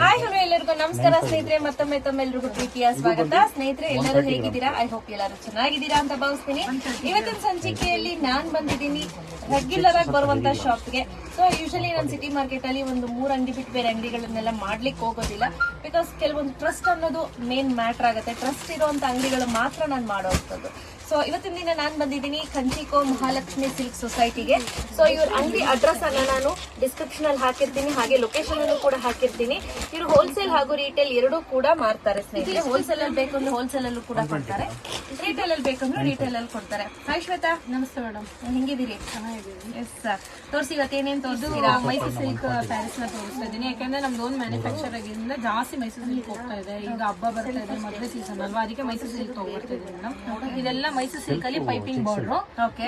Hi hello ಎಲ್ಲರಿಗೂ. ನಮಸ್ಕಾರ ಸ್ನೇಹಿತರೆ. ಮತ್ತೊಮ್ಮೆ ತಮ್ಮೆಲ್ಲರಿಗೂ ಪ್ರೀತಿಯ ಸ್ವಾಗತ. ಸ್ನೇಹಿತರೆ ಎಲ್ಲರೂ ಹೇಗಿದ್ದೀರಾ? ಐ ಹೋಪ್ ಎಲ್ಲರೂ ಚೆನ್ನಾಗಿದ್ದೀರಾ ಅಂತ ಭಾವಿಸ್ತೀನಿ. ಇವತ್ತಿನ ಸಂಚಿಕೆಯಲ್ಲಿ ನಾನ್ ಬಂದಿದ್ದೀನಿ. ರೆಗ್ಯುಲರ್ ಆಗಿ ಬರುವಂತ ಶಾಪ್ಗೆ ಸೊ ಯೂಶಲಿ ನಾನು ಸಿಟಿ ಮಾರ್ಕೆಟ್ ಅಲ್ಲಿ ಒಂದು ಮೂರು ಅಂಗಡಿ ಬಿಟ್ಟು ಬೇರೆ ಅಂಗಡಿಗಳನ್ನೆಲ್ಲ ಮಾಡ್ಲಿಕ್ಕೆ ಹೋಗೋದಿಲ್ಲ. ಬಿಕಾಸ್ ಕೆಲವೊಂದು ಟ್ರಸ್ಟ್ ಅನ್ನೋದು ಮೇನ್ ಮ್ಯಾಟರ್ ಆಗುತ್ತೆ. ಟ್ರಸ್ಟ್ ಇರುವಂತ ಅಂಗಡಿಗಳು ಮಾತ್ರ ನಾನು ಮಾಡೋವಂಥದ್ದು ಸೊ ಇವತ್ತಿನ ದಿನ ನಾನು ಬಂದಿದ್ದೀನಿ ಕಂಚಿಕೋ ಮಹಾಲಕ್ಷ್ಮಿ ಸಿಲ್ಕ್ ಸೊಸೈಟಿಗೆ. ಸೊ ಇವ್ರ ಅಂಗಡಿ ಅಡ್ರೆಸ್ ಅನ್ನ ನಾನು ಡಿಸ್ಕ್ರಿಪ್ಷನ್ ಅಲ್ಲಿ ಹಾಕಿರ್ತೀನಿ ಹಾಗೆ ಲೊಕೇಶನ್ ಅನ್ನು ಕೂಡ ಹಾಕಿರ್ತೀನಿ. ಇವರು ಹೋಲ್ಸೇಲ್ ಹಾಗೂ ರಿಟೇಲ್ ಎರಡೂ ಕೂಡ ಮಾರ್ತಾರೆ ಸ್ನೇಹಿತರೆ. ಹೋಲ್ಸೇಲ್ ಅಲ್ಲಿ ಬೇಕಂದ್ರೆ ಹೋಲ್ಸೇಲ್ ಅಲ್ಲೂ ಕೂಡ ಕೊಡ್ತಾರೆ. ರೀಟೇಲ್ ಅಲ್ಲಿ ಬೇಕಂದ್ರೆ ರೀಟೇಲ್ ಅಲ್ಲಿ ಕೊಡ್ತಾರೆ. ಹಾಯ್ ಶ್ವೇತಾ. ನಮಸ್ತೆ ಮೇಡಮ್ ಹೆಂಗಿದ್ದೀರಿ? ಚೆನ್ನಾಗಿದ್ದೀನಿ ಎಸ್ ತೋರಿಸಿ ಇವತ್ತೇನೇನು ತೋರಿಸ್ತೀರಾ ಮೈಸೂರು ಸಿಲ್ಕ್ ಪ್ಯಾರಿಸ್ನ ತೋರಿಸ್ತಾ ಇದ್ದೀನಿ. ಯಾಕಂದ್ರೆ ನಮ್ದು ಓನ್ ಮ್ಯಾನುಫ್ಯಾಕ್ಚರ್ ಆಗಿಂದ ಜಾಸ್ತಿ ಮೈಸೂರು ಸಿಲ್ಕ್ ಹೋಗ್ತಾ ಇದೆ. ಈಗ ಹಬ್ಬ ಬರ್ತಾ ಇದೆ ಮದುವೆ ಸೀಸನ್ ಅಲ್ವಾ? ಅದಕ್ಕೆ ಮೈಸೂರು ಸಿಲ್ಕ್ ಇದ್ದೀನಿ ಮೇಡಮ್ ಇದೆಲ್ಲ ಮೈಸೂರು ಸಿಲ್ಕ್ ಅಲ್ಲಿ ಪೈಪಿಂಗ್ ಬಾರ್ಡರ್.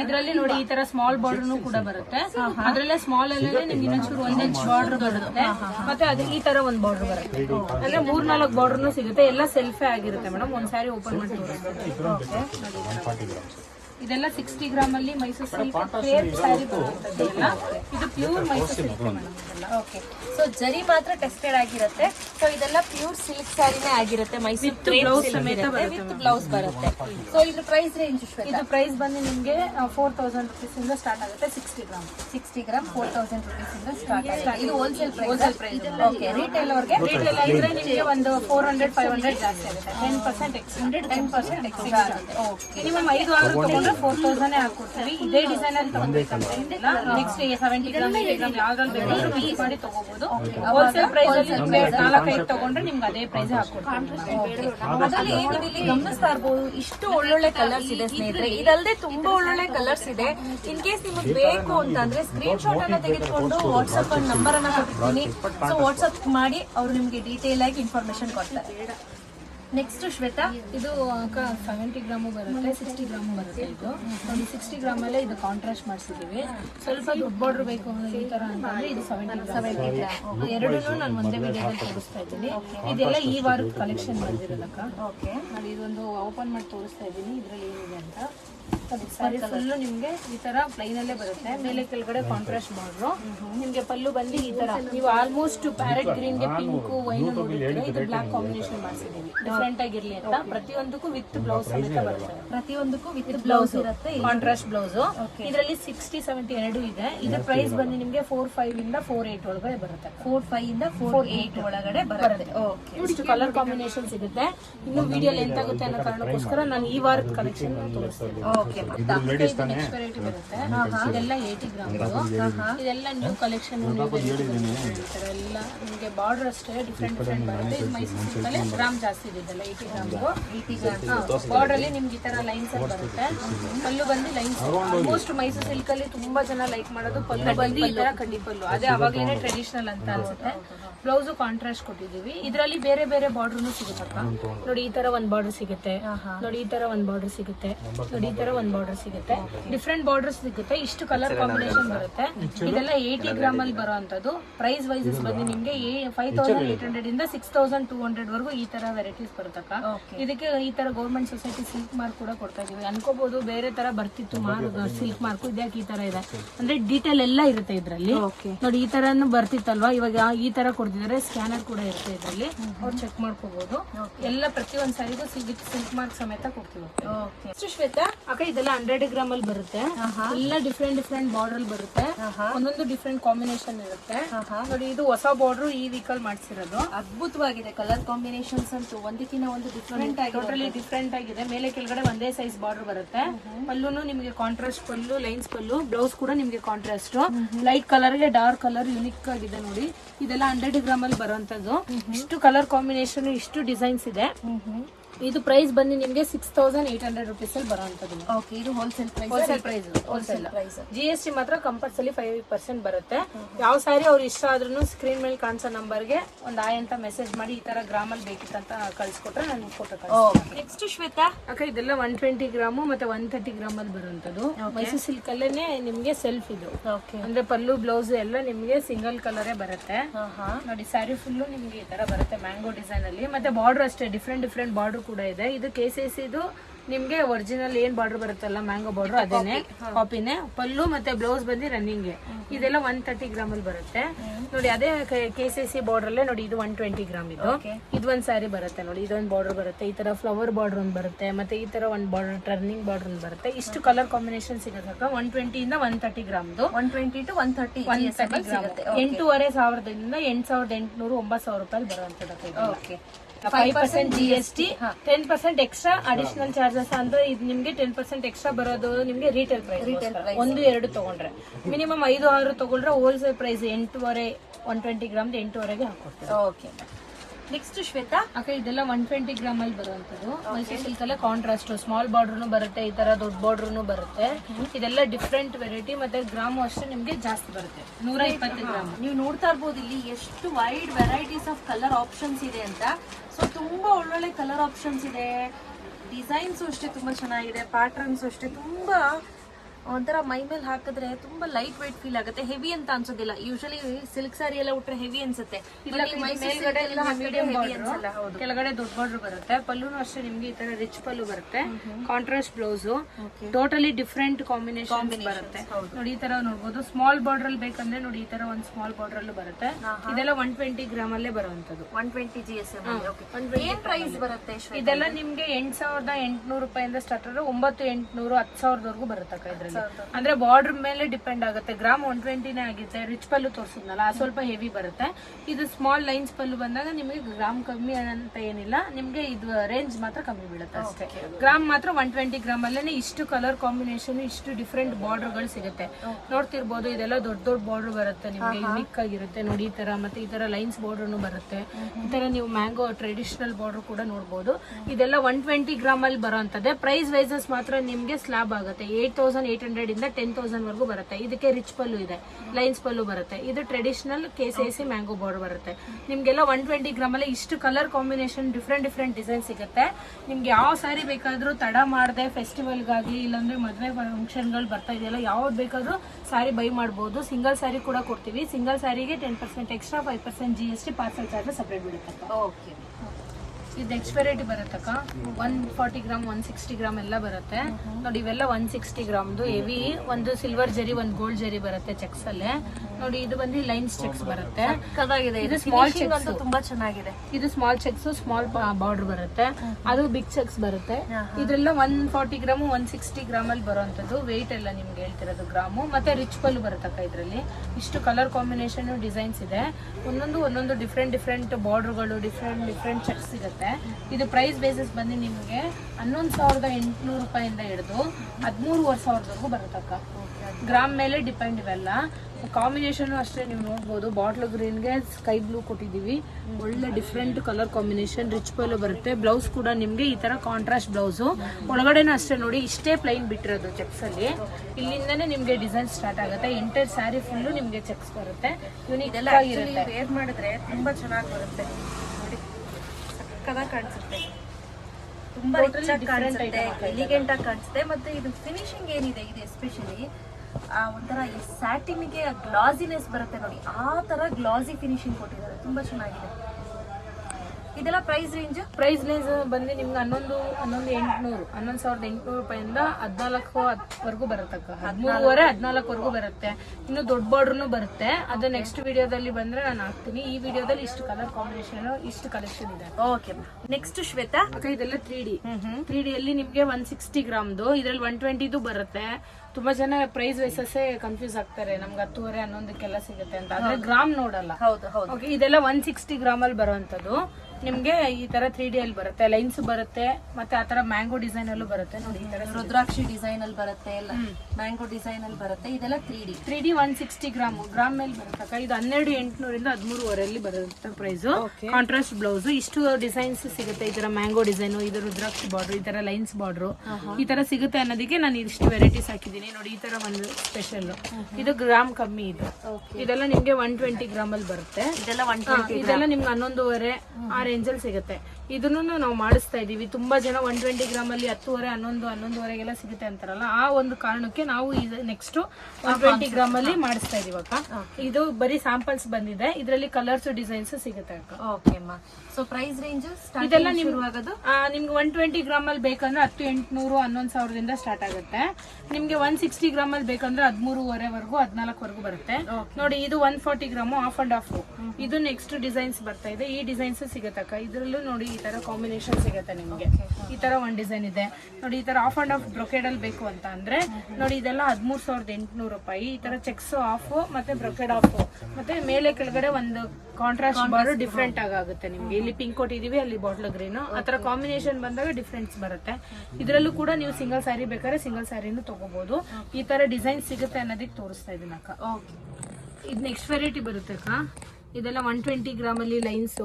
ಇದರಲ್ಲಿ ನೋಡಿ ಈ ತರ ಸ್ಮಾಲ್ ಬಾರ್ಡರ್ ಕೂಡ ಬರುತ್ತೆ. ಅದ್ರಲ್ಲೇ ಸ್ಮಾಲ್ ಅಲ್ಲೇ ನಿಮ್ಗೆ ಇನ್ನೊಂಚೂರು ಒಂದ್ ಇಂಚ್ ಬಾರ್ಡರ್ ಬರುತ್ತೆ. ಮತ್ತೆ ಅದು ಈ ತರ ಒಂದ್ ಬಾರ್ಡರ್ ಬರುತ್ತೆ. ಅಂದ್ರೆ ಮೂರ್ ನಾಲ್ಕು ಬಾರ್ಡರ್ನು ಸಿಗುತ್ತೆ. ಎಲ್ಲ ಸೆಲ್ಫೇ ಆಗಿರುತ್ತೆ ಮೇಡಮ್ ಒಂದ್ ಸ್ಯಾರಿ ಓಪನ್ ಮಾಡಿ ಇದೆಲ್ಲ ಸಿಕ್ಸ್ಟಿ ಗ್ರಾಮ್ ಅಲ್ಲಿ ಮೈಸೂರು ಸಿಲ್ಕ್ ಕ್ರೇಪ್ ಸ್ಯಾರಿ ಬರುವಂತದ್ದು ಎಲ್ಲ ಇದು pure Mysore silk okay so zari ಮಾತ್ರ ಟೆಸ್ಟೆಡ್ ಆಗಿರುತ್ತೆ. ಸೊ ಇದೆಲ್ಲ ಪ್ಯೂರ್ ಸಿಲ್ಕ್ ಸ್ಯಾರಿನೇ ಆಗಿರುತ್ತೆ ಮೈಸೂರು ಬ್ಲೌಸ್ ಸಮೇತ ಬರುತ್ತೆ ವಿತ್ ಬ್ಲೌಸ್ ಬರುತ್ತೆ. ಸೊ ಇದ್ರ ಪ್ರೈಸ್ ರೇಂಜ್ ಇದು ಪ್ರೈಸ್ ಬಂದು ನಿಮಗೆ ಫೋರ್ ತೌಸಂಡ್ ರುಪೀಸ್ ಇಂದ ಸ್ಟಾರ್ಟ್ ಆಗುತ್ತೆ sixty gram. Sixty gram four thousand rupees ಇಂದ ಸ್ಟಾರ್ಟ್ ಆಗುತ್ತೆ. ಇದು wholesale price wholesale price okay retail ಅವ್ರಿಗೆ ರಿಟೇಲ್ ಇದ್ರೆ ನಿಮಗೆ ಒಂದು ಫೋರ್ ಹಂಡ್ರೆಡ್ ಫೈವ್ ಹಂಡ್ರೆಡ್ ಜಾಸ್ತಿ ಆಗುತ್ತೆ. Ten percent ex hundred ten percent extra ಆಗುತ್ತೆ. ಓಕೆ ನಿಮ್ಮ ಐದು ಆರ್ಡರ್ ತಗೊಂಡ್ರೆ ಫೋರ್ ತೌಸಂಡ್ ಹಾಕೊಡ್ತೀವಿ ಇದೇ ಡಿಸೈನ್ ಅಲ್ಲಿ next seventy gram eighty gram ಯಾವ್ದ್ರಲ್ಲಿ ಬೇಕಾದ್ರೂ ಮಿಕ್ಸ್ ಮಾಡಿ ತಗೋಬಹುದು ಹೋಲ್ಸೇಲ್ ಪ್ರೈಸ್ ಅಲ್ಲಿ ನಾಲ್ಕೈದು ತಗೊಂಡ್ರೆ ನಿಮ್ಗೆ ಅದೇ ಪ್ರೈಸ್ ಹಾಕೊಡ್ತೀವಿ ಅದರಲ್ಲಿ ನೀವು ಇಲ್ಲಿ ಗಮನಿಸ್ತಾ ಇರ್ಬೋದು ಇಷ್ಟು ಒಳ್ಳೊಳ್ಳೆ ಕಲರ್ಸ್ ಇದೆ ಸ್ನೇಹಿತರೆ. ಇದಲ್ದೆ ತುಂಬಾ ಒಳ್ಳೊಳ್ಳೆ ಕಲರ್ಸ್ ಇದೆ. ಇನ್ ಕೇಸ್ ನಿಮಗೆ ಬೇಕು ಅಂತಂದ್ರೆ ಸ್ಕ್ರೀನ್ ಶಾಟ್ ಅನ್ನ ತೆಗೆದುಕೊಂಡು ವಾಟ್ಸ್ಆಪ್ ನಂಬರ್ ಅನ್ನ ಕೊಟ್ಟಿರ್ತೀನಿ. ಸೊ ವಾಟ್ಸ್ಆಪ್ ಮಾಡಿ ಅವ್ರು ನಿಮಗೆ ಡೀಟೇಲ್ ಆಗಿ ಇನ್ಫಾರ್ಮೇಶನ್ ಕೊಡ್ತಾರೆ. ನೆಕ್ಸ್ಟ್ ಶ್ವೇತಾ ಇದು ಸೆವೆಂಟಿ ಗ್ರಾಮು ಬರುತ್ತೆ ಸಿಕ್ಸ್ಟಿ ಗ್ರಾಮು ಬರುತ್ತೆ ಇದು. ನೋಡಿ ಸಿಕ್ಸ್ಟಿ ಗ್ರಾಮಲ್ಲೇ ಇದು ಕಾಂಟ್ರಾಸ್ಟ್ ಮಾಡಿಸಿದ್ದೀವಿ ಸ್ವಲ್ಪ ದುಡ್ಡು ಬಾರ್ಡರ್ ಬೇಕು ಈ ತರ ಅಂತಂದ್ರೆ ಇದು ಸೆವೆಂಟಿ ಸೆವೆಂಟಿ ಗ್ರಾಮ್ ಎರಡೂ ನಾನು ಒಂದೇ ವಿಡಿಯೋದಲ್ಲಿ ತೋರಿಸ್ತಾ ಇದ್ದೀನಿ. ಇದೆಲ್ಲ ಈ ವಾರದ ಕಲೆಕ್ಷನ್ ಬಂದಿರೋದಕ್ಕ. ಓಕೆ ನಾನು ಇದೊಂದು ಓಪನ್ ಮಾಡಿ ತೋರಿಸ್ತಾ ಇದ್ದೀನಿ. ಇದ್ರಲ್ಲಿ ಏನಿದೆ ಅಂತ. ಸರಿ ಫುಲ್ಲು ನಿಮಗೆ ಈ ತರ ಪ್ಲೈನ್ ಅಲ್ಲೇ ಬರುತ್ತೆ. ಮೇಲೆ ಕೆಳಗಡೆ ಕಾಂಟ್ರಾಸ್ಟ್ ಬಾರ್ಡ್ರು ನಿಮ್ಗೆ ಪಲ್ಲು ಬಂದು ಈ ತರ. ನೀವು ಆಲ್ಮೋಸ್ಟ್ ಪ್ಯಾರೆಟ್ ಗ್ರೀನ್ಗೆ ಪಿಂಕ್ ವೈನ್ ನೋಡಿದ್ರೆ ಇದು ಬ್ಲಾಕ್ ಕಾಂಬಿನೇಷನ್ ಮಾಡಿಸಿದೀವಿ. ಡಿಫ್ರೆಂಟ್ ಆಗಿರ್ಲಿ ಅಂತ. ಪ್ರತಿಯೊಂದಕ್ಕೂ ವಿತ್ ಬ್ಲೌಸ್ ಸಮೇತ ಬರುತ್ತೆ ಪ್ರತಿಯೊಂದಕ್ಕೂ ವಿತ್ ಬ್ಲೌಸ್ ಇರುತ್ತೆ ಕಾಂಟ್ರಾಸ್ಟ್ ಬ್ಲೌಸ್ ಇದರಲ್ಲಿ ಸಿಕ್ಸ್ಟಿ ಸೆವೆಂಟಿ ಎರಡು ಇದೆ. ಇದರ ಪ್ರೈಸ್ ಬಂದು ನಿಮಗೆ ಫೋರ್ ಫೈವ್ ಇಂದ ಫೋರ್ ಏಟ್ ಒಳಗಡೆ ಬರುತ್ತೆ. ಫೋರ್ ಫೈವ್ ಇಂದ ಫೋರ್ ಏಟ್ ಒಳಗಡೆ ಬರುತ್ತೆ. ಓಕೆ ಇಷ್ಟು ಕಲರ್ ಕಾಂಬಿನೇಷನ್ ಸಿಗುತ್ತೆ ಇನ್ನು ವಿಡಿಯೋ ಲೆಂತ್ ಆಗುತ್ತೆ ಅನ್ನೋ ಕಾರಣಕ್ಕೋಸ್ಕರ ನಾನು ಈ ವಾರದ ಕಲೆಕ್ಷನ್ ತೋರಿಸ್ತೀನಿ. ಓಕೆ ನೆಕ್ಸ್ಟ್ ವೆರೈಟಿ ಬರುತ್ತೆ ಇದೆಲ್ಲ ಏಯ್ಟಿ ಗ್ರಾಮ್ ಇದೆಲ್ಲ ನ್ಯೂ ಕಲೆಕ್ಷನ್ ಥರ ಎಲ್ಲ ನಿಮಗೆ ಬಾರ್ಡರ್ ಅಷ್ಟೇ ಡಿಫ್ರೆಂಟ್ ಡಿಫ್ರೆಂಟ್ ಬರುತ್ತೆ. ಇದು ಮೈಸೂರು ಸಿಲ್ಕಲ್ಲಿ ಗ್ರಾಮ್ ಜಾಸ್ತಿ ಇದೆ ಇದೆಲ್ಲ ಏಯ್ಟಿ ಗ್ರಾಮ್ದು ಏಯ್ಟಿ ಗ್ರಾಮ್ ಬಾರ್ಡರ್ ಅಲ್ಲಿ ನಿಮ್ಗೆ ಈ ತರ ಲೈನ್ಸ್ ಅಲ್ಲಿ ಬರುತ್ತೆ. ಪಲ್ಲು ಬಂದು ಲೈನ್ಸ್ ಆಲ್ಮೋಸ್ಟ್ ಮೈಸೂರು ಸಿಲ್ಕ್ ಅಲ್ಲಿ ತುಂಬಾ ಜನ ಲೈಕ್ ಮಾಡೋದು ಪಲ್ಲು ಬಂದು ಈ ತರ ಕಡ್ಡಿ ಪಲ್ಲು. ಅದೇ ಅವಾಗಲೇ ಟ್ರೆಡಿಷನಲ್ ಅಂತ ಅನ್ಸುತ್ತೆ. ಬ್ಲೌಸು ಕಾಂಟ್ರಾಸ್ಟ್ ಕೊಟ್ಟಿದೀವಿ ಇದರಲ್ಲಿ ಬೇರೆ ಬೇರೆ ಬಾರ್ಡರ್ನು ಸಿಗುತ್ತಪ್ಪ. ನೋಡಿ ಈ ತರ ಒಂದ್ ಬಾರ್ಡರ್ ಸಿಗುತ್ತೆ. ನೋಡಿ ಈ ತರ ಒಂದ್ ಬಾರ್ಡರ್ ಸಿಗುತ್ತೆ. ನೋಡಿ ಈ ತರ ಒಂದ್ ಬಾರ್ಡರ್ ಸಿಗುತ್ತೆ. ಡಿಫ್ರೆಂಟ್ ಬಾರ್ಡರ್ ಸಿಗುತ್ತೆ. ಇಷ್ಟು ಕಲರ್ ಕಾಂಬಿನೇಷನ್ ಬರುತ್ತೆ? ಇದೆಲ್ಲ ಏಯ್ಟಿ ಗ್ರಾಮ್ ಅಲ್ಲಿ ಬರುವಂತದ್ದು ಪ್ರೈಸ್ ವೈಸಸ್ ಬಂದು ನಿಮ್ಗೆ ಫೈವ್ ತೌಸಂಡ್ ಏಟ್ ಹಂಡ್ರೆಡ್ ಇಂದ ಸಿಕ್ಸ್ ತೌಸಂಡ್ ಟೂ ಹಂಡ್ರೆಡ್ ವರೆಗೂ ಈ ತರ ವೆರೈಟೀಸ್ ಬರುತ್ತಕ್ಕ. ಇದಕ್ಕೆ ಈ ತರ ಗೌರ್ಮೆಂಟ್ ಸೊಸೈಟಿ ಸಿಲ್ಕ್ ಮಾರ್ಕ್ ಕೂಡ ಕೊಡ್ತಾ ಇದೀವಿ ಅನ್ಕೋಬಹುದು ಬೇರೆ ತರ ಬರ್ತಿತ್ತು ಮಾರ್ಕ್ ಸಿಲ್ಕ್ ಮಾರ್ಕ್ ಇದ್ಯಾಕೆ ಈ ತರ ಇದೆ? ಅಂದ್ರೆ ಡೀಟೇಲ್ ಎಲ್ಲ ಇರುತ್ತೆ ಇದ್ರಲ್ಲಿ. ನೋಡಿ ಈ ತರನು ಬರ್ತಿತ್ತಲ್ವಾ? ಇವಾಗ ಈ ತರ ಕೊಡ್ತಿದ್ದಾರೆ. ಸ್ಕ್ಯಾನರ್ ಕೂಡ ಇರುತ್ತೆ ಇದ್ರಲ್ಲಿ. ಅವ್ರು ಚೆಕ್ ಮಾಡ್ಕೋಬಹುದು ಎಲ್ಲ ಪ್ರತಿ ಒಂದ್ ಸಾರಿಗೂ ಸಿಗುತ್ತೆ ಸಿಲ್ಕ್ ಮಾರ್ಕ್ ಸಮೇತ ಕೊಡ್ತೀವಿ ಶ್ವೇತಾ ಅಕ್ಕ ಇದೆಲ್ಲ ಹಂಡ್ರೆಡ್ ಗ್ರಾಮ್ ಅಲ್ಲಿ ಬರುತ್ತೆ. ಎಲ್ಲ ಡಿಫ್ರೆಂಟ್ ಡಿಫ್ರೆಂಟ್ ಬಾರ್ಡರ್ ಅಲ್ಲಿ ಬರುತ್ತೆ. ಒಂದೊಂದು ಡಿಫ್ರೆಂಟ್ ಕಾಂಬಿನೇಷನ್ ಇರುತ್ತೆ. ನೋಡಿ ಇದು ಹೊಸ ಬಾರ್ಡರ್ ಈ ವೀಕಲ್ ಮಾಡಿಸಿರೋದು. ಅದ್ಭುತವಾಗಿದೆ ಕಲರ್ ಕಾಂಬಿನೇಷನ್ಸ್ ಅಂತೂ. ಒಂದಕ್ಕಿಂತ ಒಂದು ಡಿಫ್ರೆಂಟ್ ಆಗಿ ಟೋಟಲಿ ಡಿಫ್ರೆಂಟ್ ಆಗಿದೆ. ಮೇಲೆ ಕೆಳಗಡೆ ಒಂದೇ ಸೈಜ್ ಬಾರ್ಡರ್ ಬರುತ್ತೆ. ಪಲ್ಲುನು ನಿಮಗೆ contrast pallu lines pallu blouse ಕೂಡ ನಿಮಗೆ ಕಾಂಟ್ರಾಸ್ಟ್ ಲೈಟ್ ಕಲರ್ಗೆ ಡಾರ್ಕ್ ಕಲರ್ ಯುನಿಕ್ ಆಗಿದೆ ನೋಡಿ. ಇದೆಲ್ಲ ಹಂಡ್ರೆಡ್ ಗ್ರಾಮ್ ಅಲ್ಲಿ ಬರುವಂತದ್ದು. ಇಷ್ಟು ಕಲರ್ ಕಾಂಬಿನೇಷನ್ ಇಷ್ಟು ಡಿಸೈನ್ಸ್ ಇದೆ. ಇದು ಪ್ರೈಸ್ ಬನ್ನಿ ನಿಮಗೆ six thousand eight hundred rupees ಅಲ್ಲಿ ಬರುವಂತದ್ದು ಓಕೆ ಇದು wholesale price wholesale price wholesale price G S T ಮಾತ್ರ ಕಂಪಲ್ಸರಿ ಫೈವ್ ಪರ್ಸೆಂಟ್ ಬರುತ್ತೆ. ಯಾವ ಸಾರಿ ಅವ್ರು ಇಷ್ಟ ಆದ್ರೂ ಸ್ಕ್ರೀನ್ ಮೇಲೆ ಕಾಣಿಸೋ ನಂಬರ್ಗೆ ಒಂದು ಆಯ್ ಅಂತ ಮೆಸೇಜ್ ಮಾಡಿ ಈ ತರ ಗ್ರಾಮಲ್ಲಿ ಬೇಕಿತ್ತಂತ ಕಳ್ಸಿಕೊಟ್ರೆ ನಾನು ಫೋಟೋ ಕಳಿಸ್ತೀನಿ. ನೆಕ್ಸ್ಟ್ ಶ್ವೇತಾ? ಅಕ್ಕ ಇದೆಲ್ಲ ಒನ್ ಟ್ವೆಂಟಿ ಗ್ರಾಮು ಮತ್ತೆ ಒನ್ ತರ್ಟಿ ಗ್ರಾಮ್ ಅಲ್ಲಿ ಬರುವಂತದ್ದು ಮೈಸೂರು ಸಿಲ್ಕ್ ಅಲ್ಲೇನೆ ನಿಮ್ಗೆ ಸೆಲ್ಫ್ ಇದು. ಓಕೆ ಅಂದ್ರೆ ಪಲ್ಲು ಬ್ಲೌಸ್ ಎಲ್ಲ ನಿಮ್ಗೆ ಸಿಂಗಲ್ ಕಲರೇ ಬರುತ್ತೆ. ನೋಡಿ ಸ್ಯಾರಿ ಫುಲ್ಲು ನಿಮ್ಗೆ ಈ ತರ ಬರುತ್ತೆ ಮ್ಯಾಂಗೋ ಡಿಸೈನ್ ಅಲ್ಲಿ. ಮತ್ತೆ ಬಾರ್ಡರ್ ಅಷ್ಟೇ ಡಿಫ್ರೆಂಟ್ ಡಿಫ್ರೆಂಟ್ ಬಾರ್ಡರ್ ಕೂಡ ಇದೆ. ಇದು ಕೆ ಸಿ ಇದು ನಿಮ್ಗೆ ಒರಿಜಿನಲ್ ಏನ್ ಬಾರ್ಡರ್ ಬರುತ್ತಲ್ಲ ಮ್ಯಾಂಗೋ ಬಾರ್ಡರ್ ಅದೇನೆ ಕಾಪಿನೇ ಪಲ್ಲು ಮತ್ತೆ ಬ್ಲೌಸ್ ಬಂದು ರನ್ನಿಂಗ್ ಇದೆಲ್ಲ ಒನ್ ತರ್ಟಿ ಗ್ರಾಮ್ ಅಲ್ಲಿ ಬರುತ್ತೆ. ನೋಡಿ ಅದೇ ಕೆ ಸಿ ಸಿ ಬಾರ್ಡರ್ ಅಲ್ಲೇ ನೋಡಿ ಇದು ಒನ್ ಟ್ವೆಂಟಿ ಗ್ರಾಮ್ ಇದು. ಇದು ಒಂದ್ ಸಾರಿ ಬರುತ್ತೆ ನೋಡಿ ಇದೊಂದು ಬಾರ್ಡರ್ ಬರುತ್ತೆ. ಈ ತರ ಫ್ಲವರ್ ಬಾರ್ಡರ್ ಒಂದ್ ಬರುತ್ತೆ ಮತ್ತೆ ಈ ತರ ಒಂದ್ ಬಾರ್ಡರ್ ಟರ್ನಿಂಗ್ ಬಾರ್ಡರ್ ಒಂದ್ ಬರುತ್ತೆ. ಇಷ್ಟು ಕಲರ್ ಕಾಂಬಿನೇಷನ್ ಸಿಗೋದಕ್ಕ ಒನ್ ಟ್ವೆಂಟಿ ಇಂದ one thirty ಗ್ರಾಮ್ದು one twenty to one one thirty gram ಎಂಟೂವರೆ ಸಾವಿರದಿಂದ ಎಂಟು ಸಾವಿರದ ಎಂಟುನೂರು ಒಂಬತ್ತು ಸಾವಿರ ರೂಪಾಯಿ ಬರುವಂತದ್ದು okay. Five percent G S T ten percent extra additional charges ಅಂದ್ರೆ ಇದು ನಿಮ್ಗೆ ಟೆನ್ ಪರ್ಸೆಂಟ್ ಎಕ್ಸ್ಟ್ರಾ ಬರೋದು ನಿಮ್ಗೆ ರಿಟೇಲ್ ಪ್ರೈಸ್ ಒಂದು ಎರಡು ತಗೊಂಡ್ರೆ. ಮಿನಿಮಮ್ ಐದು ಆರು ತಗೊಂಡ್ರೆ ಹೋಲ್ಸೇಲ್ ಪ್ರೈಸ್ ಎಂಟೂವರೆ ಒನ್ ಟ್ವೆಂಟಿ ಗ್ರಾಮ್ ಎಂಟೂವರೆಗೆ ಹಾಕೊಡ್ತೀವಿ. Okay next Shweta? ಅಕ್ಕ ಇದೆಲ್ಲ ಒನ್ ಟ್ವೆಂಟಿ ಗ್ರಾಮ್ ಅಲ್ಲಿ ಬರುವಂತದ್ದು ಮೈಸೂರು ಸಿಲ್ಕ್ ಅಲ್ಲೇ ಕಾಂಟ್ರಾಸ್ಟ್ ಸ್ಮಾಲ್ ಬಾರ್ಡರ್ನು ಬರುತ್ತೆ ಈ ತರ ದೊಡ್ಡ ಬಾರ್ಡರ್ನು ಬರುತ್ತೆ. ಇದೆಲ್ಲ ಡಿಫ್ರೆಂಟ್ ವೆರೈಟಿ ಮತ್ತೆ ಗ್ರಾಮು ಅಷ್ಟೇ ನಿಮ್ಗೆ ಜಾಸ್ತಿ ಬರುತ್ತೆ. ನೂರ ಇಪ್ಪತ್ತು ಗ್ರಾಮ್ ನೀವು ನೋಡ್ತಾ ಇರ್ಬೋದು ಇಲ್ಲಿ ಎಷ್ಟು wide varieties of colour options ಇದೆ ಅಂತ. ಸೊ ತುಂಬಾ ಒಳ್ಳೊಳ್ಳೆ ಕಲರ್ ಆಪ್ಷನ್ಸ್ ಇದೆ. ಡಿಸೈನ್ಸ್ ಅಷ್ಟೇ ತುಂಬಾ ಚೆನ್ನಾಗಿದೆ ಪ್ಯಾಟರ್ನ್ಸ್ ಅಷ್ಟೇ ತುಂಬಾ ಒಂಥರ ಮೈ ಮೇಲೆ ಹಾಕಿದ್ರೆ ತುಂಬಾ ಲೈಟ್ ವೈಟ್ ಫೀಲ್ ಆಗುತ್ತೆ. ಹೆವಿ ಅಂತ ಅನ್ಸೋದಿಲ್ಲ. ಯೂಶಲಿ ಸಿಲ್ಕ್ ಸಾರಿ ಎಲ್ಲ ಉಟ್ರೆ ಹೆವಿ ಅನ್ಸುತ್ತೆ. ಕೆಳಗಡೆ ದೊಡ್ಡ ಬಾರ್ಡರ್ ಬರುತ್ತೆ. ಪಲ್ಲುನು ಅಷ್ಟೇ ನಿಮ್ಗೆ ಈ ತರ ರಿಚ್ ಪಲ್ಲು ಬರುತ್ತೆ. Contrast blouse totally different combination ಬರುತ್ತೆ. ನೋಡಿ ಈ ತರ ನೋಡ್ಬೋದು. ಸ್ಮಾಲ್ ಬಾರ್ಡರ್ ಅಲ್ಲಿ ಬೇಕಂದ್ರೆ ನೋಡಿ ಈ ತರ ಒಂದ್ ಸ್ಮಾಲ್ ಬಾರ್ಡರ್ ಅಲ್ಲಿ ಬರುತ್ತೆ. ಇದೆಲ್ಲ ಒನ್ ಟ್ವೆಂಟಿ ಗ್ರಾಮ್ ಅಲ್ಲೇ ಬರುವಂತದ್ದು one twenty G S M ಏನ್ ಪ್ರೈಸ್ ಬರುತ್ತೆ ಇದೆಲ್ಲ ನಿಮ್ಗೆ ಎಂಟ್ ಸಾವಿರದ ಎಂಟ್ನೂರು ರೂಪಾಯಿಂದ ಸ್ಟಾರ್ಟ್ ಒಂಬತ್ತು ಎಂಟ್ನೂರು ಹತ್ತು ಸಾವಿರದವರೆಗೂ ಬರುತ್ತಕ್ಕ ಇದ್ರಲ್ಲಿ. ಅಂದ್ರೆ ಬಾರ್ಡರ್ ಮೇಲೆ ಡಿಪೆಂಡ್ ಆಗುತ್ತೆ. ಗ್ರಾಮ್ ಒನ್ ಟ್ವೆಂಟಿನೇ ಆಗುತ್ತೆ ರಿಚ್ ಪಲ್ಲು ತೋರಿಸಿದ್ನಲ್ಲ ಆ ಸ್ವಲ್ಪ ಹೆವಿ ಬರುತ್ತೆ. ಇದು ಸ್ಮಾಲ್ ಲೈನ್ಸ್ ಪಲ್ಲು ಬಂದಾಗ ನಿಮಗೆ ಗ್ರಾಮ್ ಕಮ್ಮಿ ಅಂತ ಏನಿಲ್ಲ. ನಿಮ್ಗೆ ಇದು ರೇಂಜ್ ಮಾತ್ರ ಕಮ್ಮಿ ಬೀಳುತ್ತೆ ಅಷ್ಟೇ. ಗ್ರಾಮ್ ಮಾತ್ರ ಒನ್ ಟ್ವೆಂಟಿ ಗ್ರಾಮ್ ಅಲ್ಲೇ ಇಷ್ಟು ಕಲರ್ ಕಾಂಬಿನೇಷನ್ ಇಷ್ಟು ಡಿಫ್ರೆಂಟ್ ಬಾರ್ಡರ್ಗಳು ಸಿಗುತ್ತೆ. ನೋಡ್ತಿರ್ಬೋದು ಇದೆಲ್ಲ ದೊಡ್ಡ ದೊಡ್ಡ ಬಾರ್ಡರ್ ಬರುತ್ತೆ. ನಿಮ್ಗೆ ಯುನಿಕ್ ಆಗಿರುತ್ತೆ ನೋಡಿ ಈ ತರ ಮತ್ತೆ ಈ ತರ ಲೈನ್ಸ್ ಬಾರ್ಡರ್ನು ಬರುತ್ತೆ. ಈ ತರ ನೀವು ಮ್ಯಾಂಗೋ ಟ್ರೆಡಿಷನಲ್ ಬಾರ್ಡರ್ ಕೂಡ ನೋಡಬಹುದು ಇದೆಲ್ಲ ಒನ್ ಟ್ವೆಂಟಿ ಗ್ರಾಮ್ ಅಲ್ಲಿ ಬರೋಂಥದ್ದೇ. ಪ್ರೈಸ್ ವೈಸಸ್ ಮಾತ್ರ ನಿಮ್ಗೆ ಸ್ಲಾಬ್ ಆಗುತ್ತೆ. ಏಟ್ ತೌಸಂಡ್ ಏಟ್ ಹಂಡ್ರೆಡ್ ಇಂದ ಟೆನ್ ತೌಸಂಡ್ ವರೆಗೂ ಬರುತ್ತೆ. ಇದಕ್ಕೆ ರಿಚ್ ಪಲ್ಲು ಇದೆ ಲೈನ್ಸ್ ಪಲ್ಲು ಬರುತ್ತೆ. ಇದು traditional K C C mango board ಬರುತ್ತೆ. ನಿಮ್ಗೆಲ್ಲ ಒನ್ ಟ್ವೆಂಟಿ ಗ್ರಾಮ್ ಅಲ್ಲಿ ಇಷ್ಟು colour combination different different design ಸಿಗುತ್ತೆ. ನಿಮ್ಗೆ ಯಾವ ಸಾರಿ ಬೇಕಾದ್ರೂ ತಡ ಮಾಡದೆ ಫೆಸ್ಟಿವಲ್ಗಾಗಲಿ ಇಲ್ಲಾಂದ್ರೆ ಮದುವೆ ಫಂಕ್ಷನ್ಗಳು ಬರ್ತಾ ಇದೆಯಲ್ಲ ಯಾವ್ದು ಬೇಕಾದ್ರೂ ಸಾರಿ ಬೈ ಮಾಡ್ಬೋದು. ಸಿಂಗಲ್ ಸಾರಿ ಕೂಡ ಕೊಡ್ತೀವಿ. ಸಿಂಗಲ್ ಸಾರಿಗೆ ten percent extra five percent G S T parcel charge separate ಬಿಡುತ್ತೆ ಓಕೆ ಇದು next variety ಬರುತ್ತಕ್ಕ? One forty gram one sixty gram ಎಲ್ಲ ಬರುತ್ತೆ. ನೋಡಿ ಇವೆಲ್ಲ ಒನ್ ಸಿಕ್ಸ್ಟಿ ಗ್ರಾಮ್ದು ಹೆವಿ ಒಂದು ಸಿಲ್ವರ್ ಜರಿ ಒಂದು ಗೋಲ್ಡ್ ಜರಿ ಬರುತ್ತೆ ಚೆಕ್ಸ್ ಅಲ್ಲೇ. ನೋಡಿ ಇದು ಬಂದು ಲೈನ್ಸ್ ಚೆಕ್ಸ್ ಬರುತ್ತೆ. ಇದು ಸ್ಮಾಲ್ ಚೆಕ್ಸ್ ತುಂಬಾ ಚೆನ್ನಾಗಿದೆ. ಇದು ಸ್ಮಾಲ್ ಚೆಕ್ಸ್ ಸ್ಮಾಲ್ ಬಾರ್ಡರ್ ಬರುತ್ತೆ. ಅದು ಬಿಗ್ ಚೆಕ್ಸ್ ಬರುತ್ತೆ. ಇದೆಲ್ಲ one forty gram one sixty gram ಅಲ್ಲಿ ಬರುವಂತದ್ದು ವೆಯ್ಟ್ ಎಲ್ಲ ನಿಮ್ಗೆ ಹೇಳ್ತಿರೋದು ಗ್ರಾಮು. ಮತ್ತೆ ರಿಚ್ ಪಲ್ಲು ಬರುತ್ತಕ್ಕ ಇದರಲ್ಲಿ. ಇಷ್ಟು ಕಲರ್ ಕಾಂಬಿನೇಷನ್ ಡಿಸೈನ್ಸ್ ಇದೆ. ಒಂದೊಂದು ಒಂದೊಂದು ಡಿಫ್ರೆಂಟ್ ಡಿಫ್ರೆಂಟ್ ಬಾರ್ಡರ್ಗಳು ಡಿಫ್ರೆಂಟ್ ಡಿಫ್ರೆಂಟ್ ಚೆಕ್ಸ್ ಸಿಗುತ್ತೆ. ಇದು ಪ್ರೈಸ್ ಬೇಸಿಸ್ ಬಂದು ನಿಮಗೆ ಹನ್ನೊಂದು ಸಾವಿರದ ಎಂಟುನೂರು ರೂಪಾಯಿಂದ ಹಿಡಿದು ಹದಿಮೂರುವರೆ ಸಾವಿರದವರೆಗೂ ಬರುತ್ತಕ್ಕ ಗ್ರಾಮ್ ಮೇಲೆ ಡಿಪೆಂಡ್ ಇವೆಲ್ಲ. ಕಾಂಬಿನೇಷನ್ ಅಷ್ಟೇ ನೀವು ನೋಡ್ಬೋದು. ಬಾಟ್ಲ್ ಗ್ರೀನ್ಗೆ ಸ್ಕೈ ಬ್ಲೂ ಕೊಟ್ಟಿದ್ದೀವಿ. ಒಳ್ಳೆ different colour combination rich pallu ಬರುತ್ತೆ. ಬ್ಲೌಸ್ ಕೂಡ ನಿಮಗೆ ಈ ತರ ಕಾಂಟ್ರಾಸ್ಟ್ ಬ್ಲೌಸು ಒಳಗಡೆನೂ ಅಷ್ಟೇ ನೋಡಿ ಇಷ್ಟೇ ಪ್ಲೈನ್ ಬಿಟ್ಟಿರೋದು ಚೆಕ್ಸಲ್ಲಿ ಇಲ್ಲಿಂದನೇ ನಿಮಗೆ ಡಿಸೈನ್ ಸ್ಟಾರ್ಟ್ ಆಗುತ್ತೆ. ಎಂಟೈರ್ ಸ್ಯಾರಿ ಫುಲ್ಲು ನಿಮಗೆ ಚೆಕ್ಸ್ ಬರುತ್ತೆ. ಯುನಿಕ್ ಎಲ್ಲ ವೇರ್ ಮಾಡಿದ್ರೆ ತುಂಬಾ ಚೆನ್ನಾಗಿ ಬರುತ್ತೆ. ಸಕ್ಕದಾಗಿ ಕಾಣಿಸುತ್ತೆ. ತುಂಬಾ Totally ರಿಚ್ ಆಗಿ different ಕಾಣಿಸುತ್ತೆ. ಎಲಿಗೆಂಟ್ ಆಗಿ ಕಾಣಿಸುತ್ತೆ ಮತ್ತೆ ಇದು ಫಿನಿಶಿಂಗ್ ಏನಿದೆ ಇದು ಎಸ್ಪೆಷಲಿ ಆ ಒಂಥರ ಈ ಸ್ಯಾಟಿನ್ಗೆ ಗ್ಲಾಸಿನೆಸ್ ಬರುತ್ತೆ ನೋಡಿ. ಆ ತರ ಗ್ಲಾಸಿ ಫಿನಿಶಿಂಗ್ ಕೊಟ್ಟಿದ್ದಾರೆ. ತುಂಬಾ ಚೆನ್ನಾಗಿದೆ. ಇದೆಲ್ಲ ಪ್ರೈಸ್ ರೇಂಜ್ ಪ್ರೈಸ್ ರೇಂಜ್ ಬಂದು ನಿಮ್ಗೆ ಹನ್ನೊಂದು ಹನ್ನೊಂದು ಎಂಟುನೂರು ಹನ್ನೊಂದು ಸಾವಿರದ ಎಂಟುನೂರು ರೂಪಾಯಿಂದ ಹದಿನಾಲ್ಕು ವರೆಗೂ ಬರುತ್ತಕ್ಕ ಹದಿಮೂರುವರೆ ಹದಿನಾಲ್ಕವರೆಗೂ ಬರುತ್ತೆ. ಇನ್ನು ದೊಡ್ಡ ಬಾರ್ಡ್ರೂ ಬರುತ್ತೆ. ಅದು ನೆಕ್ಸ್ಟ್ ವಿಡಿಯೋದಲ್ಲಿ ಬಂದ್ರೆ ನಾನು ಹಾಕ್ತೀನಿ. ಈ ವಿಡಿಯೋದಲ್ಲಿ ಇಷ್ಟು ಕಲರ್ ಕಾಂಬಿನೇಷನ್ ಇಷ್ಟು ಕಲೆಕ್ಷನ್ ಇದೆ. Okay next Shweta? ಇದೆಲ್ಲ ತ್ರೀ ಡಿ ತ್ರೀ ಡಿ ಅಲ್ಲಿ ನಿಮ್ಗೆ ಒನ್ ಸಿಕ್ಸ್ಟಿ ಗ್ರಾಮ್ದು ಇದ್ರಲ್ಲಿ ಒನ್ ಟ್ವೆಂಟಿದು ಬರುತ್ತೆ. ತುಂಬಾ ಜನ ಪ್ರೈಸ್ ವೈಸಸ್ ಕನ್ಫ್ಯೂಸ್ ಆಗ್ತಾರೆ. ನಮ್ಗೆ ಹತ್ತುವರೆ ಹನ್ನೊಂದಕ್ಕೆಲ್ಲ ಸಿಗುತ್ತೆ ಅಂತ. ಆದ್ರೆ ಗ್ರಾಮ್ ನೋಡಲ್ಲ. ಹೌದು ಹೌದು. ಇದೆಲ್ಲ ಒನ್ ಸಿಕ್ಸ್ಟಿ ಗ್ರಾಮ್ ಅಲ್ಲಿ ಬರುವಂತದ್ದು ನಿಮ್ಗೆ ಈ ತರ ತ್ರೀ ಡಿ ಅಲ್ಲಿ ಬರುತ್ತೆ ಲೈನ್ಸ್ ಬರುತ್ತೆ ಮತ್ತೆ ಆ ತರ ಮ್ಯಾಂಗೋ ಡಿಸೈನ್ ಅಲ್ಲೂ ಬರುತ್ತೆ ನೋಡಿ ಈ ತರ ರುದ್ರಾಕ್ಷಿ ಡಿಸೈನ್ ಅಲ್ಲಿ ಬರುತ್ತೆ ಎಲ್ಲ. ಮ್ಯಾಂಗೋ ಡಿಸೈನ್ ಅಲ್ಲಿ ಬರುತ್ತೆ ಇದೆಲ್ಲ three D three D one sixty gram gram ಮೇಲೆ ಬರುತ್ತೆ ಇದು ಹನ್ನೆರಡು ಎಂಟುನೂರಿಂದ ಹದಿಮೂರುವರೆಯಲ್ಲಿ ಬರುತ್ತೆ ಪ್ರೈಸ್ ಕಾಂಟ್ರಾಸ್ಟ್ ಬ್ಲೌಸ್ ಇಷ್ಟು ಡಿಸೈನ್ಸ್ ಸಿಗುತ್ತೆ ಈ ತರ ಮ್ಯಾಂಗೋ ಡಿಸೈನ್ ಇದು ರುದ್ರಾಕ್ಷಿ ಬಾರ್ಡರ್ ಈ ತರ ಲೈನ್ಸ್ ಬಾರ್ಡರ್ ಈ ತರ ಸಿಗುತ್ತೆ ಅನ್ನೋದಕ್ಕೆ ನಾನು ಇಷ್ಟು ವೆರೈಟೀಸ್ ಹಾಕಿದ್ದೀನಿ. ನೋಡಿ ಈ ತರ ಒಂದು ಸ್ಪೆಷಲ್ ಇದು ಗ್ರಾಮ್ ಕಮ್ಮಿ ಇದು. ಇದೆಲ್ಲ ನಿಮ್ಗೆ ಒನ್ ಟ್ವೆಂಟಿ ಗ್ರಾಮ್ ಅಲ್ಲಿ ಬರುತ್ತೆ. ಇದೆಲ್ಲ ಒನ್ ಹಾ, ಇದೆಲ್ಲ ನಿಮ್ಗೆ ಹನ್ನೊಂದುವರೆ ಆ ರೇಂಜ್ ಅಲ್ಲಿ ಸಿಗುತ್ತೆ. ಇದನ್ನು ನಾವು ಮಾಡಿಸ್ತಾ ಇದ್ದೀವಿ ತುಂಬಾ ಜನ ಒನ್ ಟ್ವೆಂಟಿ ಗ್ರಾಮಲ್ಲಿ ಹತ್ತುವರೆ ಹನ್ನೊಂದು ಹನ್ನೊಂದುವರೆಗೆಲ್ಲ ಸಿಗುತ್ತೆ ಅಂತಾರಲ್ಲ ಆ ಒಂದು ಕಾರಣಕ್ಕೆ ನಾವು ನೆಕ್ಸ್ಟ್ ಒನ್ ಟ್ವೆಂಟಿ ಗ್ರಾಮಲ್ಲಿ ಮಾಡಿಸ್ತಾ ಇದೀವಿ ಅಕ್ಕ. ಇದು ಬರೀ ಸ್ಯಾಂಪಲ್ಸ್ ಬಂದಿದೆ. ಇದರಲ್ಲಿ ಕಲರ್ಸ್ ಡಿಸೈನ್ಸ್ ಸಿಗುತ್ತೆ ಅಕ್ಕ. ಓಕೆ ಅಮ್ಮ ಸೊ ಪ್ರೈಸ್ ರೇಂಜ್ ಇದೆಲ್ಲ ನಿಮ್ಗೆ ಒನ್ ಟ್ವೆಂಟಿ ಗ್ರಾಮ್ ಅಲ್ಲಿ ಬೇಕಂದ್ರೆ ಹತ್ತು ಎಂಟುನೂರು ಹನ್ನೊಂದು ಸಾವಿರದಿಂದ ಸ್ಟಾರ್ಟ್ ಆಗುತ್ತೆ. ನಿಮ್ಗೆ ಒನ್ ಸಿಕ್ಸ್ಟಿ ಗ್ರಾಮ್ ಅಲ್ಲಿ ಬೇಕಂದ್ರೆ ಹದಿಮೂರುವರೆವರೆಗೂ ಹದಿನಾಲ್ಕವರೆಗೂ ಬರುತ್ತೆ. ನೋಡಿ ಇದು one forty gram half and half ಇದು ನೆಕ್ಸ್ಟ್ ಡಿಸೈನ್ಸ್ ಬರ್ತಾ ಇದೆ. ಈ ಡಿಸೈನ್ಸ್ ಸಿಗತ್ತಕ್ಕ ಇದರಲ್ಲೂ ನೋಡಿ ಈ ತರ ಕಾಂಬಿನೇಷನ್ ಸಿಗುತ್ತೆ ನಿಮ್ಗೆ. ಈ ತರ ಒಂದು ಡಿಸೈನ್ ಇದೆ. ನೋಡಿ ಈ ತರ ಆಫ್ ಅಂಡ್ ಆಫ್ ಬ್ರೊಕೆಡ್ ಅಲ್ಲಿ ಬೇಕು ಅಂತ ಅಂದ್ರೆ ನೋಡಿ ಇದೆಲ್ಲ ಹದಿಮೂರು ಸಾವಿರದ ಎಂಟುನೂರು ರೂಪಾಯಿ. ಈ ತರ ಚೆಕ್ಸ್ ಆಫ್ ಮತ್ತೆ ಬ್ರೊಕೆಡ್ ಆಫ್ ಮತ್ತೆ ಮೇಲೆ ಕೆಳಗಡೆ ಒಂದು ಕಾಂಟ್ರಾಸ್ಟ್ ಬಾರ್ ಡಿಫ್ರೆಂಟ್ ಆಗುತ್ತೆ ನಿಮ್ಗೆ. ಇಲ್ಲಿ ಪಿಂಕ್ ಕೊಟ್ಟಿದೀವಿ ಅಲ್ಲಿ ಬಾಟ್ಲ್ ಗ್ರೀನ್ ಆ ತರ ಕಾಂಬಿನೇಷನ್ ಬಂದಾಗ ಡಿಫ್ರೆನ್ಸ್ ಬರುತ್ತೆ. ಇದರಲ್ಲೂ ಕೂಡ ನೀವು ಸಿಂಗಲ್ ಸ್ಯಾರಿ ಬೇಕಾದ್ರೆ ಸಿಂಗಲ್ ಸ್ಯಾರಿನೂ ತಗೋಬಹುದು ಈ ತರ ಡಿಸೈನ್ ಸಿಗುತ್ತೆ ಅನ್ನೋದಕ್ಕೆ ತೋರಿಸ್ತಾ ಇದೀನಿ ಅಕ್ಕ. ಓಕೆ ಇದು ನೆಕ್ಸ್ಟ್ ವೆರೈಟಿ ಬರುತ್ತೆ ಅಕ್ಕ. ಇದೆಲ್ಲ ಒನ್ ಟ್ವೆಂಟಿ ಗ್ರಾಮ್ ಅಲ್ಲಿ ಲೈನ್ಸ್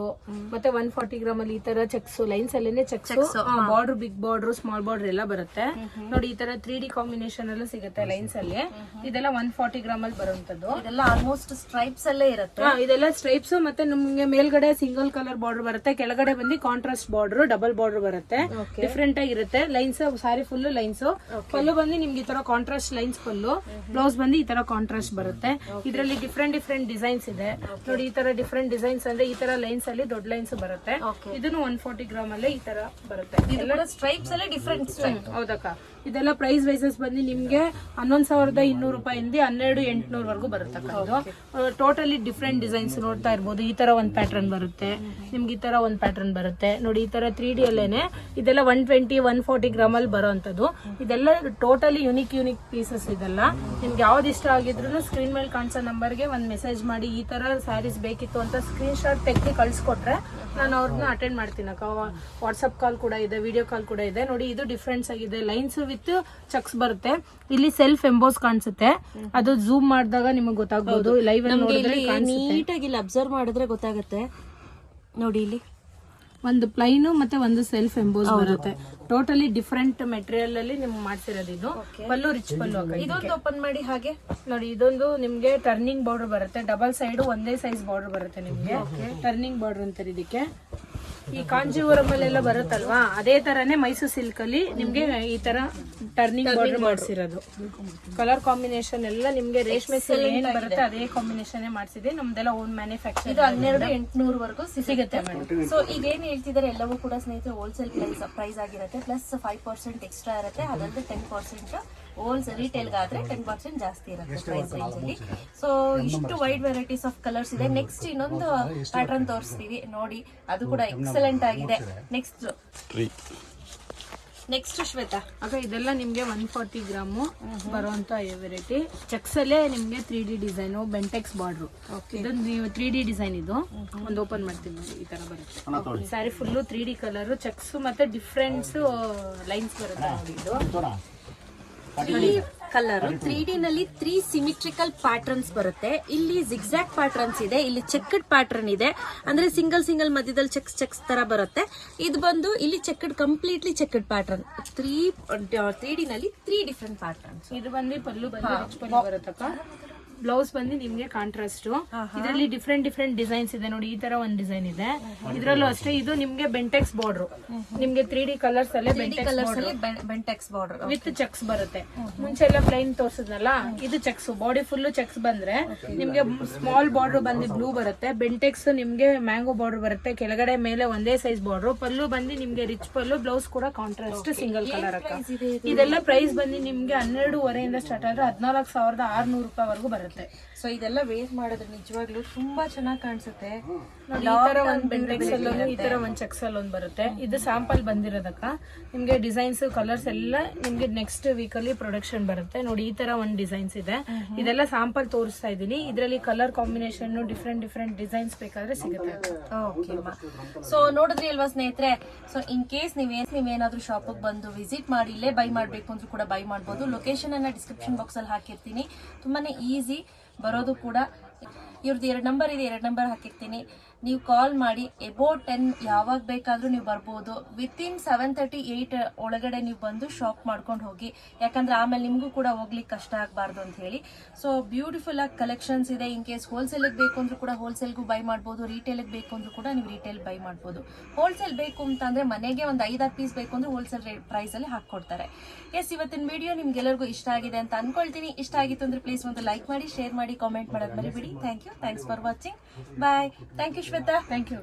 ಮತ್ತೆ ಒನ್ ಫಾರ್ಟಿ ಗ್ರಾಮ್ ಅಲ್ಲಿ ಈ ತರ ಚೆಕ್ಸ್ ಲೈನ್ಸ್ ಅಲ್ಲೇನೆ checks. Border big border small border ಎಲ್ಲ ಬರುತ್ತೆ. ನೋಡಿ ಈ ತರ ತ್ರೀ ಡಿ ಕಾಂಬಿನೇಷನ್ ಎಲ್ಲ ಸಿಗುತ್ತೆ ಲೈನ್ಸ್ ಅಲ್ಲಿ. ಇದೆಲ್ಲ ಒನ್ ಫಾರ್ಟಿ ಗ್ರಾಮ್ ಅಲ್ಲಿ ಬರುವಂತದ್ದು ಇದೆಲ್ಲ ಆಲ್ಮೋಸ್ಟ್ ಸ್ಟ್ರೈಪ್ಸ್ ಅಲ್ಲೇ ಇರುತ್ತೆ. ಇದೆಲ್ಲ ಸ್ಟ್ರೈಪ್ಸ್ ಮತ್ತೆ ನಿಮ್ಗೆ ಮೇಲ್ಗಡೆ ಸಿಂಗಲ್ ಕಲರ್ ಬಾರ್ಡರ್ ಬರುತ್ತೆ ಕೆಳಗಡೆ ಬಂದು ಕಾಂಟ್ರಾಸ್ಟ್ ಬಾರ್ಡರ್ ಡಬಲ್ ಬಾರ್ಡರ್ ಬರುತ್ತೆ. ಡಿಫ್ರೆಂಟ್ ಆಗಿರುತ್ತೆ lines sari full lines pallu ಬಂದು ನಿಮ್ಗೆ ಈ ತರ ಕಾಂಟ್ರಾಸ್ಟ್ ಲೈನ್ಸ್ ಪಲ್ಲು. ಬ್ಲೌಸ್ ಬಂದು ಈ ತರ ಕಾಂಟ್ರಾಸ್ಟ್ ಬರುತ್ತೆ. ಇದರಲ್ಲಿ ಡಿಫ್ರೆಂಟ್ ಡಿಫ್ರೆಂಟ್ ಡಿಸೈನ್ಸ್ ಇದೆ. ನೋಡಿ ಈ ತರ ಡಿಫ್ರೆಂಟ್ ಡಿಸೈನ್ಸ್ ಅಂದ್ರೆ ಈ ತರ ಲೈನ್ಸ್ ಅಲ್ಲಿ ದೊಡ್ಡ ಲೈನ್ಸ್ ಬರುತ್ತೆ. ಇದನ್ನು ಒನ್ ಫೋರ್ಟಿ ಗ್ರಾಮ್ ಅಲ್ಲೇ ಈ ತರ ಬರುತ್ತೆ. ಸ್ಟ್ರೈಪ್ಸ್ ಅಲ್ಲೇ ಡಿಫ್ರೆಂಟ್ ಸ್ಟ್ರೈಪ್ ಹೌದಕ್ಕ. ಇದೆಲ್ಲ ಪ್ರೈಸ್ ವೈಸಸ್ ಬಂದು ನಿಮ್ಗೆ ಹನ್ನೊಂದ್ ಸಾವಿರದ ಇನ್ನೂರು ರೂಪಾಯಿಂದ ಹನ್ನೆರಡು ಎಂಟುನೂರವರೆಗೂ ಬರುತ್ತಕ್ಕ ಇದು. ಟೋಟಲಿ ಡಿಫ್ರೆಂಟ್ ಡಿಸೈನ್ಸ್ ನೋಡ್ತಾ ಇರ್ಬೋದು. ಈ ತರ ಒಂದ್ ಪ್ಯಾಟರ್ನ್ ಬರುತ್ತೆ. ನಿಮ್ಗೆ ಈ ತರ ಒಂದ್ ಪ್ಯಾಟರ್ನ್ ಬರುತ್ತೆ. ನೋಡಿ ಈ ತರ ತ್ರೀ ಡಿ ಅಲ್ಲೇನೆ ಇದೆಲ್ಲ one twenty one forty gram ಅಲ್ಲಿ ಬರೋಂಥದ್ದು. ಇದೆಲ್ಲ ಟೋಟಲಿ ಯುನಿಕ್ ಯುನಿಕ್ ಪೀಸಸ್ ಇದೆಲ್ಲ. ನಿಮ್ಗೆ ಯಾವ್ದು ಇಷ್ಟ ಆಗಿದ್ರು ಸ್ಕ್ರೀನ್ ಮೇಲೆ ಕಾಣಿಸೋ ನಂಬರ್ಗೆ ಒಂದ್ ಮೆಸೇಜ್ ಮಾಡಿ ಈ ತರ ಸ್ಯಾರೀಸ್ ಬೇಕಿತ್ತು ಅಂತ ಸ್ಕ್ರೀನ್ ಶಾಟ್ ತೆಗೆದು ಕಳ್ಸಿಕೊಟ್ರೆ ನಾನು ಅವ್ರನ್ನ ಅಟೆಂಡ್ ಮಾಡ್ತೀನಿ ಅಕ್ಕ. ವಾಟ್ಸಪ್ ಕಾಲ್ ಕೂಡ ಇದೆ ವಿಡಿಯೋ ಕಾಲ್ ಕೂಡ ಇದೆ. ನೋಡಿ ಇದು ಡಿಫ್ರೆನ್ಸ್ ಆಗಿದೆ. ಲೈನ್ಸ್ ವಿತ್ ಚಕ್ಸ್ ಬರುತ್ತೆ. ಇಲ್ಲಿ ಸೆಲ್ಫ್ ಎಂಬೋಸ್ ಕಾಣಿಸುತ್ತೆ. ಅದು ಝೂಮ್ ಮಾಡಿದಾಗ ನಿಮಗೆ ಗೊತ್ತಾಗ್ಬೋದು. ಲೈವ್ ನೋಡಿದ್ರೆ ನೀಟಾಗಿ ಇಲ್ಲಿ ಅಬ್ಸರ್ವ್ ಮಾಡಿದ್ರೆ ಗೊತ್ತಾಗುತ್ತೆ. ನೋಡಿ ಇಲ್ಲಿ. ಒಂದು ಪ್ಲೈನ್ ಮತ್ತೆ ಒಂದು ಸೆಲ್ಫ್ ಎಂಬೋಸ್ ಬರುತ್ತೆ. ಟೋಟಲಿ ಡಿಫ್ರೆಂಟ್ ಮೆಟೀರಿಯಲ್ ಅಲ್ಲಿ ನಿಮ್ಗೆ ಮಾಡ್ತಿರೋದು ಇದು. ಪಲ್ಲು ರಿಚ್ ಪಲ್ಲು ಇದೊಂದು ಓಪನ್ ಮಾಡಿ ಹಾಗೆ. ನೋಡಿ ಇದೊಂದು ನಿಮ್ಗೆ ಟರ್ನಿಂಗ್ ಬಾರ್ಡರ್ ಬರುತ್ತೆ. ಡಬಲ್ ಸೈಡ್ ಒಂದೇ ಸೈಜ್ ಬಾರ್ಡರ್ ಬರುತ್ತೆ ನಿಮ್ಗೆ. ಟರ್ನಿಂಗ್ ಬಾರ್ಡರ್ ಅಂತಾರೆ ಇದಕ್ಕೆ. ಈ ಕಾಂಜೀವರಂ ಅಲ್ಲೆಲ್ಲ ಬರುತ್ತಲ್ವಾ? ಅದೇ ತರನೇ ಮೈಸೂರು ಸಿಲ್ಕ್ ಅಲ್ಲಿ ನಿಮ್ಗೆ ಈ ತರ ಟರ್ನಿಂಗ್ ಬಾರ್ಡರ್ ಮಾಡಿಸಿರೋದು. ಕಲರ್ ಕಾಂಬಿನೇಷನ್ ಎಲ್ಲ ನಿಮ್ಗೆ ರೇಷ್ಮೆ ಸಿಲ್ಕ್ ಏನ್ ಬರುತ್ತೆ ಅದೇ ಕಾಂಬಿನೇಷನ್ ಮಾಡಿಸಿದೆ ನಮ್ದೆಲ್ಲ ಓನ್ ಮ್ಯಾನುಫ್ಯಾಕ್ಚರ್ ಇದು ಹನ್ನೆರಡು ಎಂಟುನೂರು ವರೆಗೂ ಸಿಗುತ್ತೆ. ಸೊ ಈಗ ಏನ್ ಹೇಳ್ತಿದ್ದಾರೆ? ಎಲ್ಲವೂ ಕೂಡ ಸ್ನೇಹಿತರೆ ಹೋಲ್ಸೇಲ್ ಪ್ರೈಸ್ ಪ್ರೈಸ್ ಆಗಿರುತ್ತೆ. ಪ್ಲಸ್ ಫೈವ್ ಪರ್ಸೆಂಟ್ ಎಕ್ಸ್ಟ್ರಾ ಇರುತ್ತೆ. ಅದಲ್ಲದೆ ಟೆನ್ ಪರ್ಸೆಂಟ್ ಹೋಲ್ಸೇಲ್ ರಿಟೇಲ್ ಆದ್ರೆ ಟೆನ್ ಪರ್ಸೆಂಟ್ ಜಾಸ್ತಿ ಇರುತ್ತೆ ಪ್ರೈಸ್ ರೇಂಜ್ ಅಲ್ಲಿ. ಸೊ ಇಷ್ಟು ವೈಡ್ ವೆರೈಟೀಸ್ ಆಫ್ ಕಲರ್ಸ್ ಇದೆ. ನೆಕ್ಸ್ಟ್ ಇನ್ನೊಂದು ಪ್ಯಾಟರ್ನ್ ತೋರಿಸ್ತೀವಿ. ನೋಡಿ ಅದು ಕೂಡ ಎಕ್ಸಲೆಂಟ್ ಆಗಿದೆ. Next next Shweta. ಆಗ ಇದೆಲ್ಲ ನಿಮಗೆ ಒನ್ ಫಾರ್ಟಿ ಗ್ರಾಮು ಬರುವಂತ ವೆರೈಟಿ ಚೆಕ್ಸ್ ಅಲ್ಲೇ ನಿಮ್ಗೆ three D design Bentex border ಇದೊಂದು ನೀವು ತ್ರೀ ಡಿ ಡಿಸೈನ್ ಇದು. ಒಂದು ಓಪನ್ ಮಾಡ್ತೀನಿ ನೋಡಿ ಈ ತರ ಬರುತ್ತೆ. Sari full three D colour checks ಮತ್ತೆ ಡಿಫ್ರೆಂಟ್ಸ್ ಲೈನ್ಸ್ ಬರುತ್ತೆ ನೋಡಿ ಇದು. ತ್ರೀ ಕಲರ್ ತ್ರೀ ಡಿ ನಲ್ಲಿ ತ್ರೀ ಸಿಮಿಟ್ರಿಕಲ್ ಪ್ಯಾಟರ್ನ್ಸ್ ಬರುತ್ತೆ. ಇಲ್ಲಿ ಜಿಗ್ಸಾಕ್ ಪ್ಯಾಟರ್ನ್ಸ್ ಇದೆ ಇಲ್ಲಿ ಚೆಕ್ಡ್ ಪ್ಯಾಟರ್ನ್ ಇದೆ. ಅಂದ್ರೆ ಸಿಂಗಲ್ ಸಿಂಗಲ್ ಮಧ್ಯದಲ್ಲಿ ಚೆಕ್ಸ್ ಚೆಕ್ಸ್ ತರ ಬರುತ್ತೆ. ಇದು ಬಂದು ಇಲ್ಲಿ checked completely checked pattern three three D ನಲ್ಲಿ ತ್ರೀ ಡಿಫ್ರೆಂಟ್ ಪ್ಯಾಟರ್ನ್ಸ್ ಇದು ಬಂದು ಪಲ್ಲು ಬರುತ್ತಕ್ಕ ಬ್ಲೌಸ್ ಬಂದು ನಿಮ್ಗೆ ಕಾಂಟ್ರಾಸ್ಟ್ ಇದರಲ್ಲಿ ಡಿಫ್ರೆಂಟ್ ಡಿಫ್ರೆಂಟ್ ಡಿಸೈನ್ಸ್ ಇದೆ ನೋಡಿ ಈ ತರ ಒಂದ್ ಡಿಸೈನ್ ಇದೆ. ಇದ್ರಲ್ಲೂ ಅಷ್ಟೇ ಇದು ನಿಮ್ಗೆ ಬೆಂಟೆಕ್ಸ್ ಬಾರ್ಡರ್ ನಿಮ್ಗೆ ತ್ರೀ ಡಿ ಕಲರ್ಸ್ ಅಲ್ಲೇ ಬೆಂಟೆಕ್ಸ್ ಕಲರ್ಸ್ ಅಲ್ಲಿ ಬೆಂಟೆಕ್ಸ್ ಬಾರ್ಡರ್ ವಿತ್ ಚೆಕ್ಸ್ ಬರುತ್ತೆ. ಮುಂಚೆ ಎಲ್ಲ ಪ್ಲೈನ್ ತೋರಿಸಿದ್ನಲ್ಲ ಇದು ಚೆಕ್ಸ್ ಬಾಡಿ ಫುಲ್ ಚೆಕ್ಸ್ ಬಂದ್ರೆ ನಿಮ್ಗೆ ಸ್ಮಾಲ್ ಬಾರ್ಡರ್ ಬಂದು ಬ್ಲೂ ಬರುತ್ತೆ ಬೆಂಟೆಕ್ಸ್ ನಿಮ್ಗೆ ಮ್ಯಾಂಗೋ ಬಾರ್ಡರ್ ಬರುತ್ತೆ ಕೆಳಗಡೆ ಮೇಲೆ ಒಂದೇ ಸೈಜ್ ಬಾರ್ಡರ್ ಪಲ್ಲು ಬಂದು ನಿಮ್ಗೆ ರಿಚ್ ಪಲ್ಲು ಬ್ಲೌಸ್ ಕೂಡ ಕಾಂಟ್ರಾಸ್ಟ್ ಸಿಂಗಲ್ ಕಲರ್ ಇದೆಲ್ಲ ಪ್ರೈಸ್ ಬಂದು ನಿಮ್ಗೆ ಹನ್ನೆರಡುವರೆಯಿಂದ ಸ್ಟಾರ್ಟ್ ಆದ್ರೆ ಹದಿನಾಲ್ಕು ಸಾವಿರದ ಆರ್ನೂರು ರೂಪಾಯಿ ವರೆಗೂ ಬರುತ್ತೆ. 对 ಸೊ ಇದೆಲ್ಲ ವೇರ್ ಮಾಡಿದ್ರೆ ನಿಜವಾಗ್ಲೂ ತುಂಬಾ ಚೆನ್ನಾಗಿ ಕಾಣಿಸುತ್ತೆ. ನೋಡಿ ಈ ತರ ಒಂದ್ ಬೆಂಟೆಕ್ಸ್ ಅಲ್ಲೊಂದು ಈ ತರ ಒಂದ್ ಚೆಕ್ಸ್ ಅಲ್ಲಿ ಒಂದ್ ಬರುತ್ತೆ. ಇದು ಸ್ಯಾಂಪಲ್ ಬಂದಿರೋದಕ್ಕ. ನಿಮ್ಗೆ ಡಿಸೈನ್ಸ್ ಕಲರ್ಸ್ ಎಲ್ಲ ನಿಮ್ಗೆ ನೆಕ್ಸ್ಟ್ ವೀಕ್ ಅಲ್ಲಿ ಪ್ರೊಡಕ್ಷನ್ ಬರುತ್ತೆ. ನೋಡಿ ಈ ತರ ಒಂದ್ ಡಿಸೈನ್ಸ್ ಇದೆ. ಇದೆಲ್ಲ ಸ್ಯಾಂಪಲ್ ತೋರಿಸ್ತಾ ಇದೀನಿ ಇದರಲ್ಲಿ colour combination different different designs ಬೇಕಾದ್ರೆ ಸಿಗುತ್ತೆ. ಓಕೆ ಸೊ ನೋಡಿದ್ರಿ ಅಲ್ವಾ ಸ್ನೇಹಿತರೆ? ಸೊ ಇನ್ ಕೇಸ್ ನೀವೇನ್ ನೀವೇನಾದ್ರೂ ಶಾಪಿಗೆ ಬಂದು ವಿಸಿಟ್ ಮಾಡಿ ಇಲ್ಲೇ ಬೈ ಮಾಡಬೇಕು ಅಂದ್ರೂ ಕೂಡ ಬೈ ಮಾಡ್ಬೋದು. ಲೊಕೇಶನ್ ಅನ್ನ ಡಿಸ್ಕ್ರಿಪ್ಷನ್ ಬಾಕ್ಸ್ ಅಲ್ಲಿ ಹಾಕಿರ್ತೀನಿ. ತುಂಬಾನೇ ಈಸಿ ಬರೋದು ಕೂಡ. ಇವ್ರದ್ದು ಎರಡು ನಂಬರ್ ಇದೆ ಎರಡು ನಂಬರ್ ಹಾಕಿರ್ತೀನಿ. ನೀವು ಕಾಲ್ ಮಾಡಿ ಎಬೋ ಟೆನ್ ಯಾವಾಗ ಬೇಕಾದರೂ ನೀವು ಬರ್ಬೋದು. ವಿತಿನ್ ಸೆವೆನ್ ತರ್ಟಿ ಏಯ್ಟ್ ಒಳಗಡೆ ನೀವು ಬಂದು ಶಾಪ್ ಮಾಡ್ಕೊಂಡು ಹೋಗಿ. ಯಾಕಂದ್ರೆ ಆಮೇಲೆ ನಿಮಗೂ ಕೂಡ ಹೋಗ್ಲಿಕ್ಕೆ ಕಷ್ಟ ಆಗಬಾರ್ದು ಅಂತ ಹೇಳಿ. ಸೊ ಬ್ಯೂಟಿಫುಲ್ ಆಗಿ ಕಲೆಕ್ಷನ್ಸ್ ಇದೆ. ಇನ್ ಕೇಸ್ ಹೋಲ್ಸೇಲಿಗೆ ಬೇಕು ಅಂದ್ರೂ ಕೂಡ ಹೋಲ್ಸೇಲ್ಗೂ ಬೈ ಮಾಡ್ಬೋದು. ರಿಟೇಲಿಗೆ ಬೇಕು ಅಂದ್ರೂ ಕೂಡ ನೀವು ರಿಟೇಲ್ ಬೈ ಮಾಡ್ಬೋದು. ಹೋಲ್ಸೇಲ್ ಬೇಕು ಅಂತಂದರೆ ಮನೆಗೆ ಒಂದು ಐದಾರು ಪೀಸ್ ಬೇಕು ಅಂದ್ರೆ ಹೋಲ್ಸೇಲ್ ರೇಟ್ ಪ್ರೈಸಲ್ಲಿ ಹಾಕ್ಕೊಡ್ತಾರೆ. ಎಸ್ ಇವತ್ತಿನ ವಿಡಿಯೋ ನಿಮ್ಗೆಲ್ಲರಿಗೂ ಇಷ್ಟ ಆಗಿದೆ ಅಂತ ಅನ್ಕೊಳ್ತೀನಿ. ಇಷ್ಟ ಆಗಿತ್ತು ಅಂದ್ರೆ ಪ್ಲೀಸ್ ಒಂದು ಲೈಕ್ ಮಾಡಿ ಶೇರ್ ಮಾಡಿ ಕಾಮೆಂಟ್ ಮಾಡೋದು ಮರಿಬಿಡಿ. Thank you thanks for watching bye thank you Shweta thank you